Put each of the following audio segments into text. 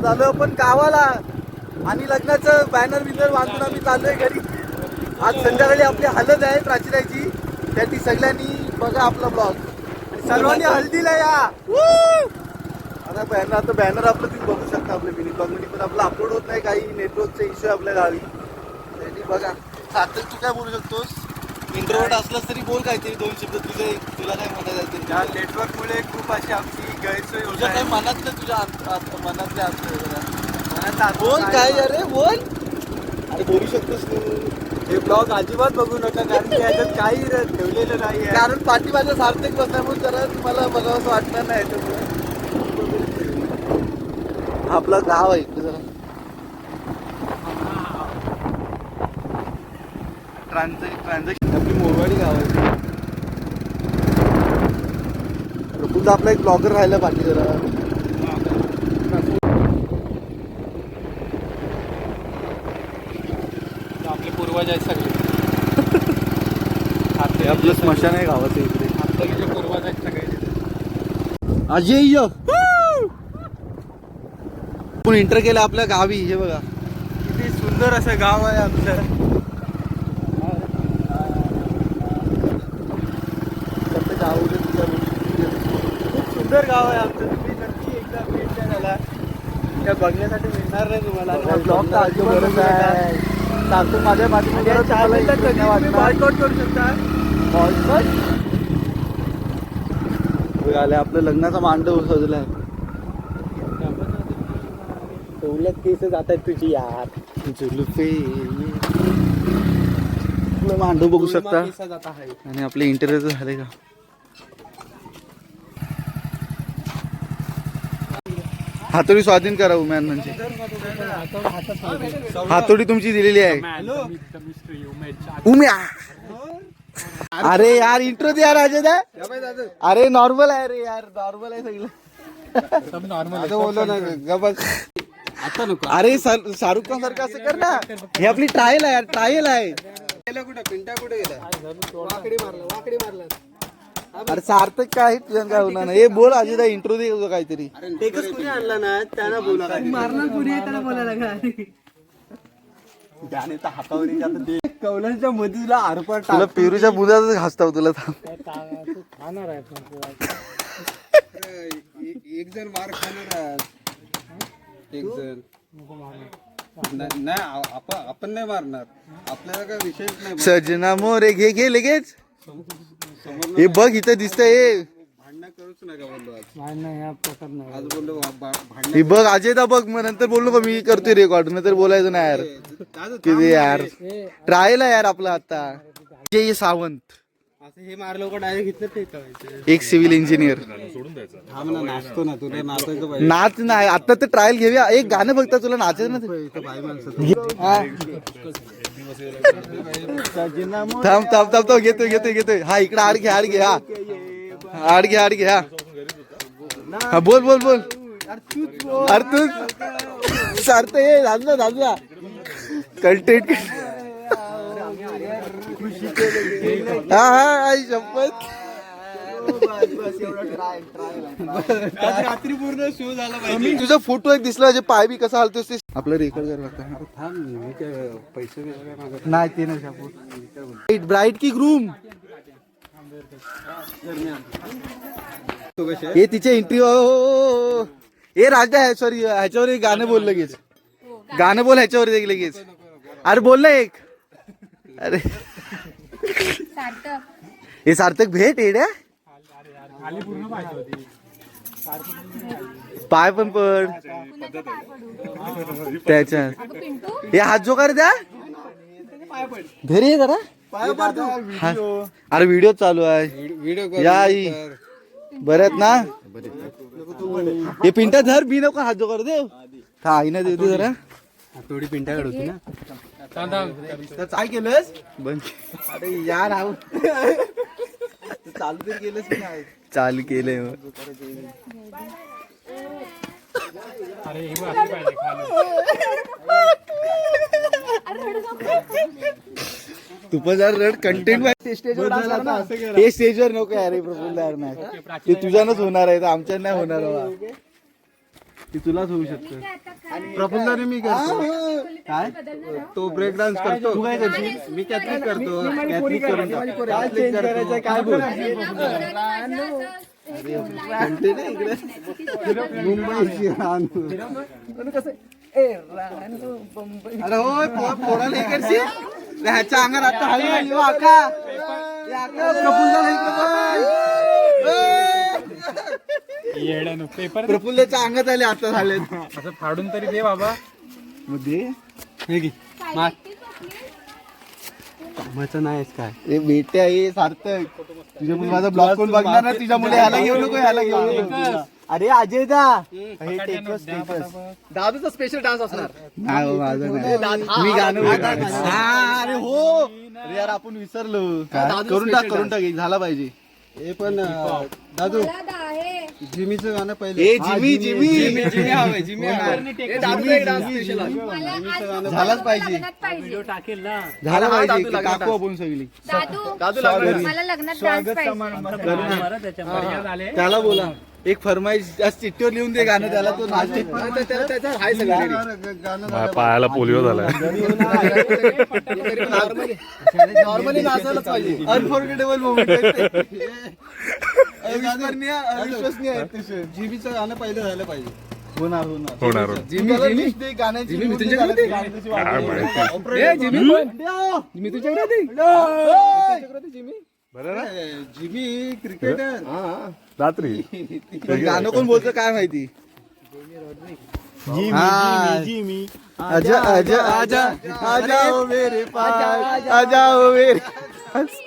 आज आलो आपण गावाला. आणि लग्नाचं बॅनर बिनर बांधून आम्ही चाललोय घरी. आज संध्याकाळी आपली हलत आहे प्राचीनाची त्यासाठी सगळ्यांनी बघा आपला ब्लॉग सर्वांनी हल्दीला या! आता बॅनर आता बॅनर आपलं तुम्ही बघू शकता आपल्या मिनी ब्लॉगमध्ये पण आपलं अपलोड होत नाही काही. नेटवर्कचा इश्यू आपल्या गावी. त्यासाठी बघा. सार्थक तू काय बोलू शकतोस? इंट्रोवर्ट असलास तरी बोल काहीतरी. दोन शब्द तुझे तुला काय म्हणायचं? नेटवर्कमुळे खूप अशी आमची तुझ्या काय आहे मनातलं तुझ्या आत- आत- मनातल्या जरा. आत- बोल काय अरे बोल. अरे बोलू शकतोस तू. हे ब्लॉग अजिबात बघू नका कारण की याच्यात काही र- ठेवलेलं नाही आहे. कारण पाठीमागं सार्थक बसल्यामुळे जरा तुम्हाला बघावं असं वाटणार नाही त्यामुळे आपलं गाव आहे इकडे जरा. ट्रान्झॅक्शन आपली मोरवाडी गाव आहे. तुझा आपला एक ब्लॉगर राहिला पाठी जरा. आपले पूर्वज आहेत सगळे. आपलं स्मशान आहे गावाचं इकडे. आपले पूर्वज आहेत सगळे. अजय आपण इंटर केलं आपल्या गावी हे बघा. किती सुंदर असं गाव आहे आमचं फक्त गावाकडे तुझ्या खूप सुंदर गाव आहे आमचं. तुम्ही नक्की एकदा भेट त्या बघण्यासाठी मिळणार नाही तुम्हाला. ब्लॉग नका. सांगतो माझ्या पाठीमागे या चॅनलला कधी तुम्ही बॉयकॉट करू शकता. आले. आपलं लग्नाचा मांडव सजलाय सवलत केस जात आहेत तुझी यार. आपलं मांडव बघू शकता? आणि आपले इंटरव्ह्यू झाले का? हातोडी स्वाधीन करा उमेन म्हणजे. हातोडी तुमची दिलेली आहे. उम्या. अरे यार इंट्रो दे यार अजय दा अरे नॉर्मल आहे रे यार नॉर्मल आहे सगळं. नॉर्मल बोललो ना गबस आता नको अरे शाहरुख खान सारखं असं कर ना. हे आपली ट्रायल आहे ट्रायल आहे. कुठं कुठे? पिंटा कुठे गेला? वाकडी मारला वाकडी मारला. अरे सार्थक काय तुझ्या काय होणार नाही हे बोल अजय दा इंट्रो दे तुझं काहीतरी. टेकच कुणी आणला ना त्यांना बोला मारणार कुणी त्याला बोलायला त्याने तर हातावर एक आता ते कौलांच्या मध्ये तुला आरपार तुला पेरूच्या बुधाच घासताव तुला थांब. एक जण मार खाणार एक जण नाही नाही, आ- आपण आपण नाही मारणार. आपल्याला काय विषयच नाही. सजना मोरे घे घे लगेच. हे बघ इथं दिसतंय हे. हे बघ अजय दा बघ मग नंतर बोललो का मी करतोय रेकॉर्ड नंतर बोलायचं नाही यार. आज किती यार. ट्रायल आहे यार आपला आता. अजय सावंत. असं हे मारलं का डायरेक्ट एक सिव्हिल इंजिनियर थांब ना नाचतो ना तुला नाचायचं पाहिजे. नाच नाही आता तर ट्रायल घेऊया एक गाणं फक्त तुला नाचायचं ना थांब थांब थांब तो घेतोय घेतोय घेतोय हा, इकडे आड घे आड घे हा। आड घे आड घे हा। हा, बोल बोल बोल। अरे तू सारत ये झालं झालं कंटेंट हा हा, आई शपथ रात्री पूर्ण शो झाला पाहिजे तुझा फोटो एक दिसला जे पाय बी कसा हालतोस ते आपलं रेकॉर्ड करायला लागतं थांब मी काय पैसे नाही. ते नाही ब्राईट की ग्रूम तो कसे हे तिचे इंटरव्ह्यू हे राजा आहे सॉरी ह्याच्यावर एक गाणं बोल लगेच गाणं बोल ह्याच्यावर एक लगेच अरे बोल ना एक. अरे. हे सार्थक भेट येड्या? पाय पण पड. त्याच्यात हे हात जो कर द्या. घरी ये जरा. हा. अरे व्हिडिओ चालू आहे. व्हिडिओ या आई. बरं आहेत ना? हे पिंटा धर बी नको हात जो कर दे हा आईना देऊ दे जरा. थोडी पिंटा काढवती ना. तर काय केलंस? बंद. अरे यार आऊ चालू तरी केलंस की नाही? चालू केलंय मग. तू पण जरा रड कंटेंट हे स्टेजवर नको यार हे प्रफुल्ल यार नाही ते तुझ्यानंच होणार आहे तर आमच्या नाही होणार बाबा. ते तुलाच होऊ शकतं. प्रफुल्लने मी करतो. काय? तो ब्रेक डान्स करतो. तू काय करशील मी कॅथलिक करतो. कॅथलिक करून. काय चेंज काय बोल? मुंबईची रानू. अरे होय पो- पोराला हे करशील? ह्याच्या अंगात आता हळू आली हो आका. हे आका बघ. पेपर प्रफुल्लच्या अंगात आले आता झाले. असं फाडून तरी दे बाबा. मध्ये कामाचं नाहीस काय? ए बेटे आहे सार्थक. तुझ्यामुळे माझा ब्लॉग कोण बघणार ना? तुझ्यामुळे ह्याला घेऊ नको ह्याला घेऊ नको. अरे अजय दा हे टेकस टेकस. दादूचा स्पेशल डान्स असणार. नाही हो, माझं नाही. मी गाणं. हा, अरे हो. अरे यार आपण विसरलो. करून टाक करून टाक एक झाला पाहिजे. हे पण दादू. जिमीचं गाणं पहिले. ए जिमी जिमी. जिमी. हवंय जिमी हे दादूचा एक डान्स स्पेशल झालाच पाहिजे. झाला पाहिजे. की काकू आपण सगळी. दादू लागणार. मला लग्नात डान्स पाहिजे. त्याला बोला. एक फरमाईश चिठ्ठीवर लिहून दे गाणं त्याला तो नाचते त्याच्यावर सगळं पायाला पोलिओ झालाय. नॉर्मली नाचायलाच पाहिजे. अनफॉर्गेटेबल मोमेंट अविस्मरणीय अविश्वसनीय. जिमीचं गाणं पहिलं झालं पाहिजे. होणार होणार. होणार जिमी जिमी ते गाण्याची जिमी, निवड तुझ्याकडे झाली, ते? गाण्याची काय वाट माहिती? ए, जिमी? जिमी होती? होती जिमी? Jimmy cricketer. रात्री. गाणं कोण बोलतं काय माहिती? हाँ। आजा आजा आजा आजा ओ मेरे पास. आजा. ओ मेरे पास!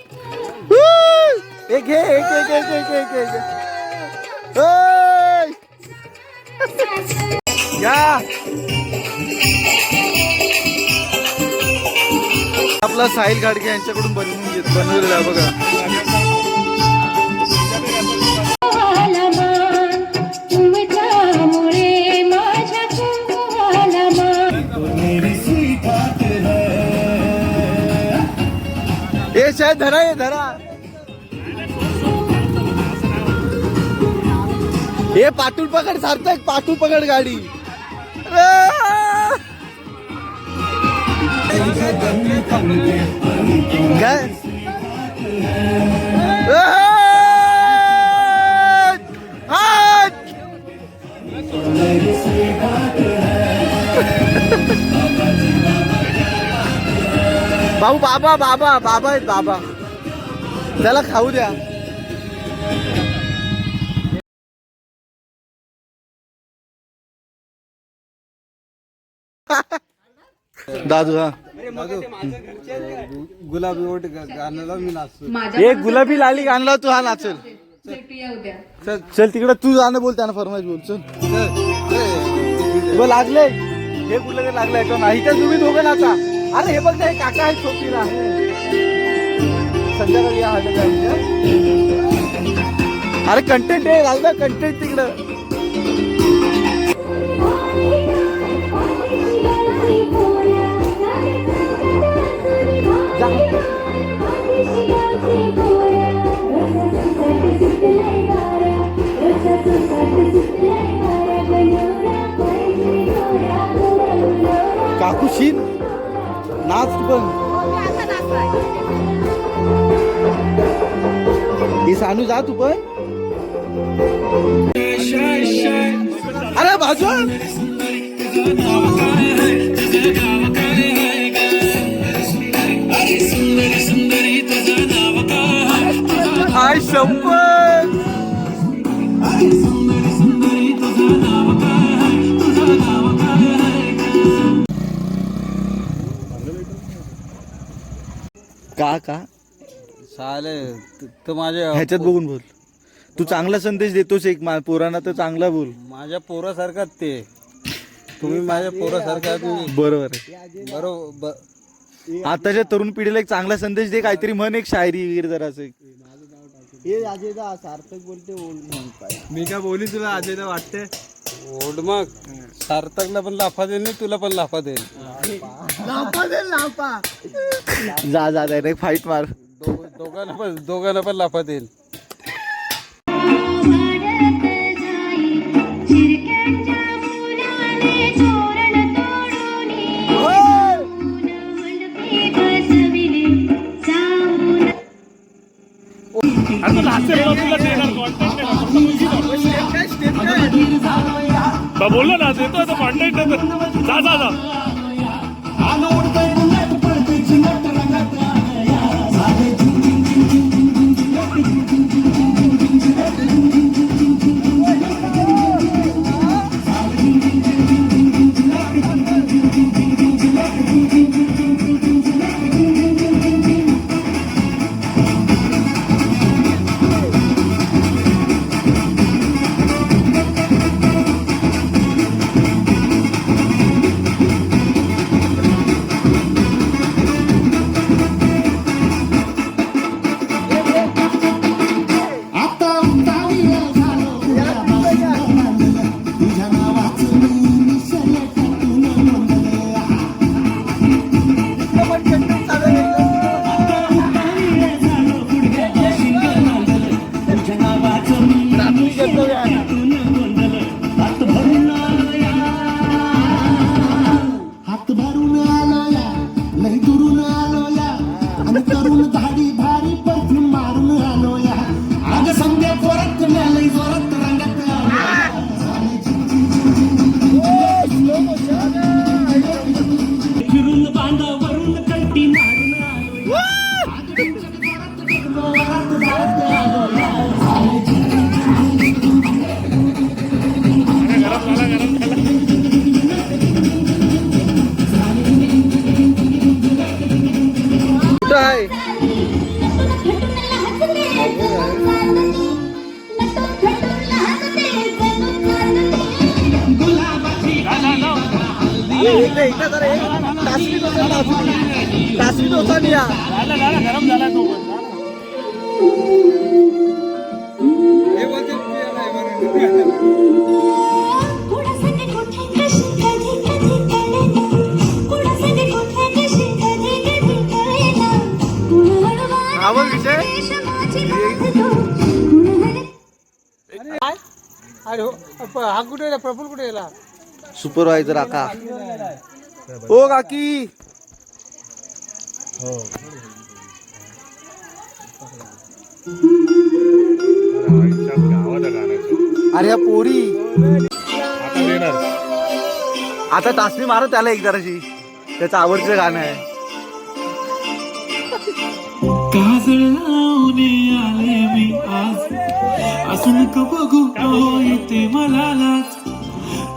एक घे एक एक एक एक एक एक! या. आपला साहिल गाडगे यांच्याकडून बनवून घेत बनवलेला आहे बघा. शायद धरा ये धरा. हे पाटूल पकड सार्थक पाटूल पकड गाडी. काय भाऊ बाबा बाबा बाबा आहेत बाबा. त्याला खाऊ द्या. दादू हा. गुलाबी ओट गाण्याला मी नाचतो एक गुलाबी लाली आणला तू हा नाचल. चल चल तिकडे तू जाणं बोल त्यानं फरमाईश बोल. चल. बोल लागले. हे कुठलं काही लागलंय का नाही तर तुम्ही दोघं नाचा. अरे हे बघ हे काका आहेत सोबतीला संध्याकाळी या आहे. अरे कंटेंट आहे लागला कंटेंट तिकडं. शीन नाच तू पण. हे सानू जा तू पण. अरे बाजू आय शंभर का? का चाले तर माझ्या ह्याच्यात बघून बोल. तू चांगला संदेश देतोस एक मा- पोरांना तर चांगला बोल. माझ्या पोरासारखाच ते. तुम्ही माझ्या पोरासारखा बरोबर आहे. बरोबर आताच्या तरुण पिढीला एक चांगला संदेश दे काहीतरी म्हण एक शायरी वगैरे जरासं सार्थक बोलते मी काय बोली तुला अजय वाटते ओढ मग. सार्थक सार्थकला पण लाफा देईन तुला पण लाफा देईन. लाफा दे लाफा. जा जा डायरेक्ट फाईट मार. दोघांना पण दोघांना पण लाफा देईल आता लासेल तुला देणार content बोललो ना देतो आता कॉन्टॅक्ट देतो जा जा जा. हा कुठे गेला प्रफुल कुठे गेला सुपरवायझर आका. ओ काकी. हो अरे या पोरी. आता टाचणी मारत त्याला एक जराशी. त्याचं आवडचं गाणं आहे. काजळ लावणे आले मी आज. असं नको बघू तो येते मला लाज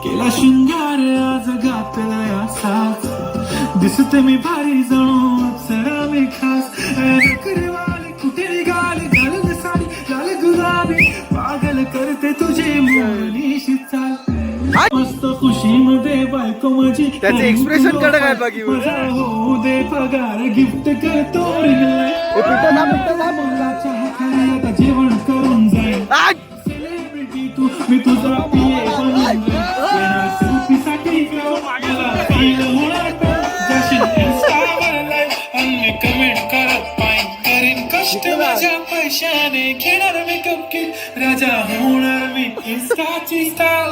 केला शृंगार आज घातला असाच दिसते मी भारी जणू अप्सरा मी खास. बायको माझी त्याचे expression कडे काय बाकी होऊ दे पगार गिफ्ट करतो आता जेवण करून जाईल. आय! सेलिब्रिटी तू मी तुझा पिये सेल्फीसाठी कमेंट करत पाहिन करीन कष्ट माझ्या पैशाने. घेणार मेकअप किट राजा होणार मी इन्स्टाची स्टार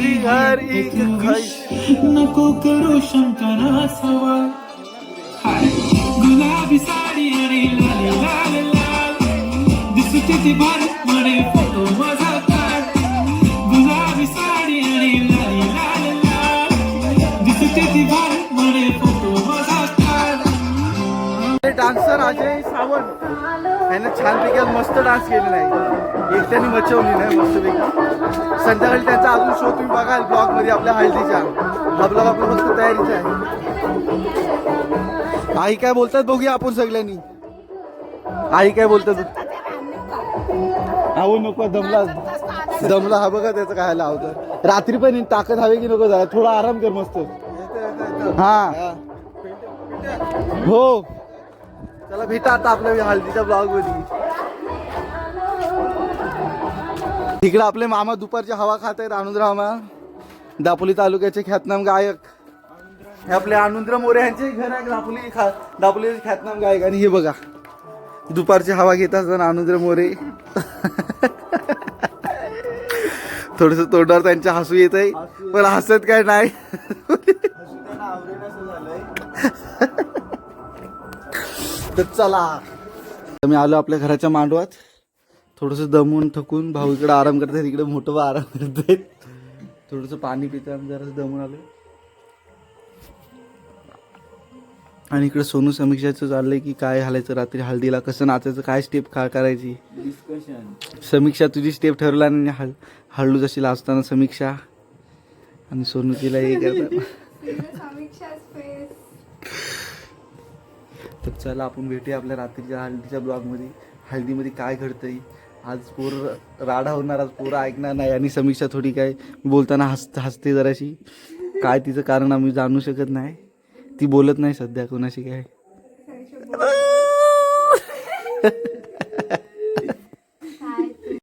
तुझी हर एक ख्वाहिश नको करू शंकरा सवाल. हाय. गुलाबी साडी आणि लाल लाल लाल. दिसते ती भारी म्हणे फोटो माझा काढ गुलाबी साडी आणि लाल लाल लाल. दिसते ती भारी म्हणे फोटो माझा काढ डान्सर अजय सावंत. याने छानपैकी मस्त डान्स केलेला आहे. एकट्याने मचवली नाही मस्तपैकी. संध्याकाळी त्यांचा अजून शो तुम्ही बघाल ब्लॉगमध्ये आपल्या हळदीच्या. हा ब्लॉग आपला मस्त तयारीचा आहे. आई काय बोलतात बघूया आपण सगळ्यांनी. आई काय बोलतात? आहो नको दमला. दमला हा बघा त्याचं काय लावतं रात्री पण ताकद हवी की नको झाला थोडा आराम कर मस्त. हा. हो. चला भेटा आता आपल्या हळदीच्या ब्लॉगमध्ये तिकडे आपले मामा दुपारची हवा खात आहेत आनंद मामा. दापोली तालुक्याचे ख्यातनाम गायक. हे आपले आनंदराव मोरे यांचे घर आहे दापोली खा दापोलीचे ख्यातनाम गायक. आणि हे बघा दुपारची हवा घेत असताना आनंदराव मोरे. थोडस तोंडावर त्यांच्या हसू येत आहे पण हसत काय नाही. तर चला. मी आलो आपल्या घराच्या मांडवात. थोडस दमून थकून भाऊ इकडे आराम करतात इकडे मोठं आराम करतायत थोडस पाणी पितो आम्ही जरा दमून आलो आणि इकडे सोनू समीक्षाचं चाललंय की काय घालायचं रात्री हळदीला कसं नाचायचं काय स्टेप काय करायची? समीक्षा तुझी स्टेप ठरवला आणि हळ हळू जशी लाजताना समीक्षा. आणि सोनू तिला हे करतात तर चला आपण भेटूया आपल्या रात्रीच्या हळदीच्या ब्लॉगमध्ये हळदीमध्ये काय घडतंय? आज पूर राडा होणार आज पोरं ऐकणार नाही. आणि समीक्षा थोडी काय बोलताना हस हसते जराशी. काय तिचं कारण आम्ही जाणू शकत नाही. ती बोलत नाही सध्या कोणाशी काय.